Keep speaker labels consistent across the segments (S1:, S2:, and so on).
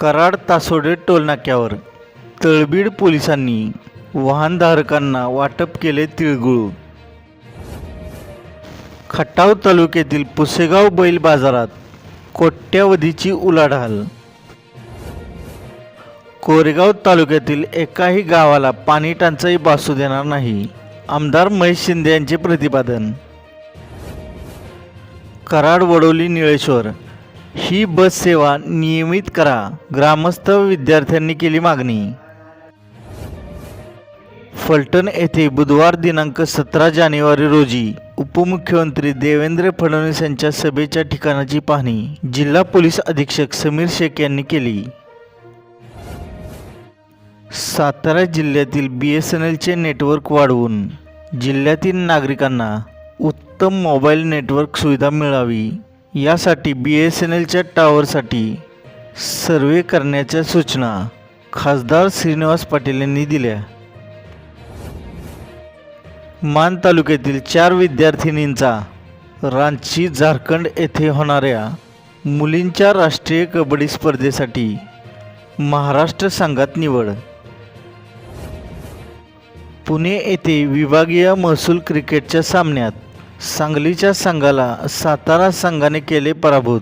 S1: कराड तासोडे टोलनाक्यावर तळबीड पोलिसांनी वाहनधारकांना वाटप केले तिळगुळ. खटाव तालुक्यातील पुसेगाव बैल बाजारात कोट्यावधीची उलाढाल. कोरेगाव तालुक्यातील एकाही गावाला पाणी टंचाई भासू देणार नाही आमदार महेश शिंदे यांचे प्रतिपादन. कराड वडोली निळेश्वर ही बस सेवा नियमित करा. ग्रामस्थ विद्यार्थ्यांनी केली मागणी. फलटण येथे बुधवार दिनांक सतरा जानेवारी रोजी उपमुख्यमंत्री देवेंद्र फडणवीस यांच्या सभेच्या ठिकाणाची पाहणी जिल्हा पोलीस अधीक्षक समीर शेख यांनी केली. सातारा जिल्ह्यातील बी एस एन एलचे नेटवर्क वाढवून जिल्ह्यातील नागरिकांना उत्तम मोबाईल नेटवर्क सुविधा मिळावी. यासाठी बी एस एन एलच्या टावरसाठी सर्वे करण्याच्या सूचना खासदार श्रीनिवास पाटील यांनी दिल्या. मान तालुक्यातील चार विद्यार्थिनींचा रांची झारखंड येथे होणाऱ्या मुलींच्या राष्ट्रीय कबड्डी स्पर्धेसाठी महाराष्ट्र संघात निवड. पुणे येथे विभागीय महसूल क्रिकेटच्या सामन्यात सांगलीच्या संघाला सातारा संघाने केले पराभूत.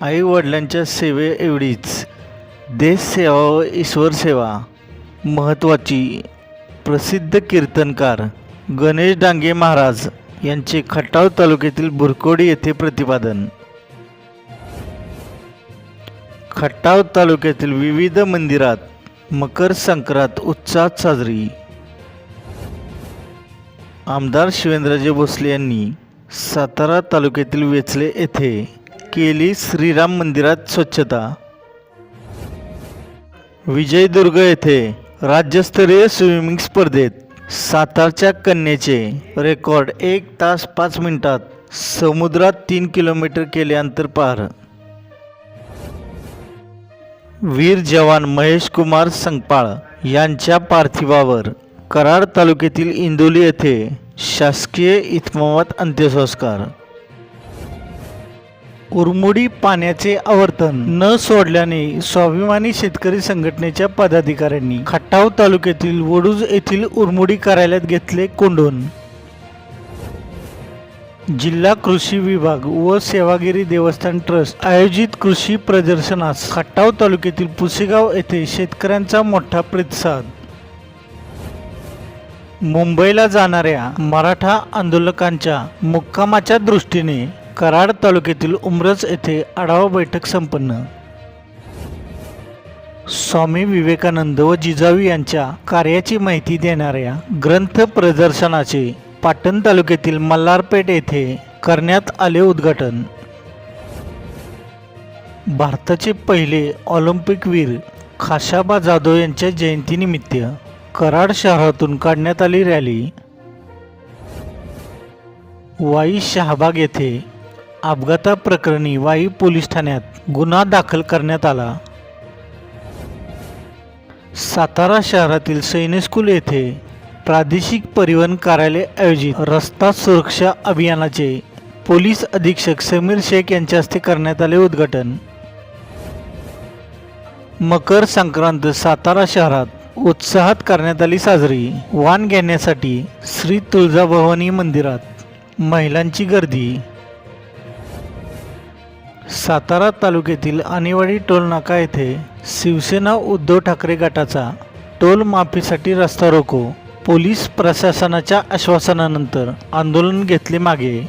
S1: आई वडिलांच्या सेवे एवढीच. देश सेवा व ईश्वर सेवा. महत्त्वाची प्रसिद्ध कीर्तनकार गणेश डांगे महाराज यांचे खटाव तालुक्यातील बुरकोडी येथे प्रतिपादन. खटाव तालुक्यातील विविध मंदिरात मकर संक्रांत उत्साहात साजरी. आमदार शिवेंद्रजे भोसले यांनी सातारा तालुक्यातील वेचले येथे केली श्रीराम मंदिरात स्वच्छता. विजयदुर्ग येथे राज्यस्तरीय स्विमिंग स्पर्धेत सातारच्या कन्येचे रेकॉर्ड एक तास पाच मिनिटात समुद्रात तीन किलोमीटर केले अंतर पार. वीर जवान महेश कुमार संगपाळ यांच्या पार्थिवावर कराड तालुक्यातील इंदोली येथे शासकीय इतमामात अंत्यसंस्कार. उरमुडी पाण्याचे आवर्तन न सोडल्याने स्वाभिमानी शेतकरी संघटनेच्या पदाधिकाऱ्यांनी खटाव तालुक्यातील वडूज येथील उरमुडी कार्यालयात घेतले कोंडून. जिल्हा कृषी विभाग व सेवागिरी देवस्थान ट्रस्ट आयोजित कृषी प्रदर्शनास खटाव तालुक्यातील पुसेगाव येथे शेतकऱ्यांचा मोठा प्रतिसाद मुंबईला जाणाऱ्या मराठा आंदोलकांच्या मुक्कामाच्या दृष्टीने कराड तालुक्यातील उमरज येथे आढावा बैठक संपन्न. स्वामी विवेकानंद व जिजाऊ यांच्या कार्याची माहिती देणाऱ्या ग्रंथ प्रदर्शनाचे पाटण तालुक्यातील मल्हारपेठ येथे करण्यात आले उद्घाटन. भारताचे पहिले ऑलिम्पिक वीर खाशाबा जाधव यांच्या जयंतीनिमित्त कराड शहरातून काढण्यात आली रॅली. वाई शहाबाग येथे अपघाताप्रकरणी वाई पोलीस ठाण्यात गुन्हा दाखल करण्यात आला. सातारा शहरातील सैनिक येथे प्रादेशिक परिवहन कार्यालय आयोजित रस्ता सुरक्षा अभियानाचे पोलीस अधीक्षक समीर शेख यांच्या हस्ते करण्यात आले उद्घाटन. मकर संक्रांत सातारा शहरात उत्साहात करण्यात आली साजरी. वाण घेण्यासाठी श्री तुळजाभवानी मंदिरात महिलांची गर्दी. सातारा तालुक्यातील आणिवाडी टोलनाका येथे शिवसेना उद्धव ठाकरे गटाचा टोल माफीसाठी रस्ता रोको. पोलीस प्रशासनाच्या आश्वासनानंतर आंदोलन घेतले मागे.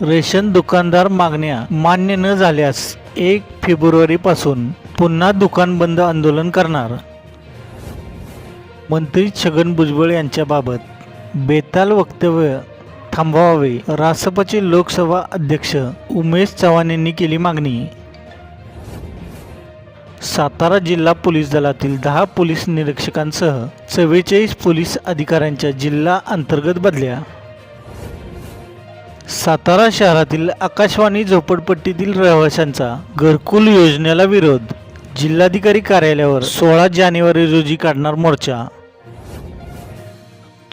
S1: रेशन दुकानदार मागण्या मान्य न झाल्यास एक फेब्रुवारीपासून पुन्हा दुकान बंद आंदोलन करणार. मंत्री छगन भुजबळ यांच्याबाबत बेताल वक्तव्य थांबवावे रासपचे लोकसभा अध्यक्ष उमेश चव्हाण यांनी केली मागणी. सातारा जिल्हा पोलीस दलातील दहा पोलीस निरीक्षकांसह चव्वेचाळीस पोलीस अधिकाऱ्यांच्या जिल्हा अंतर्गत बदल्या. सातारा शहरातील आकाशवाणी झोपडपट्टीतील रहिवाशांचा घरकुल योजनेला विरोध जिल्हाधिकारी कार्यालयावर सोळा जानेवारी रोजी काढणार मोर्चा.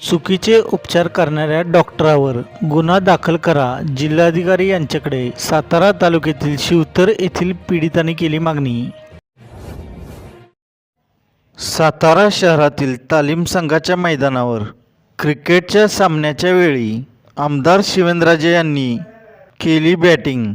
S1: चुकीचे उपचार करणाऱ्या डॉक्टरावर गुन्हा दाखल करा जिल्हाधिकारी यांच्याकडे सातारा तालुक्यातील शिवतर येथील पीडितांनी केली मागणी. सातारा शहरातील तालीम संघाच्या मैदानावर क्रिकेटच्या सामन्याच्या वेळी आमदार शिवेंद्रराजे यांनी केली बॅटिंग.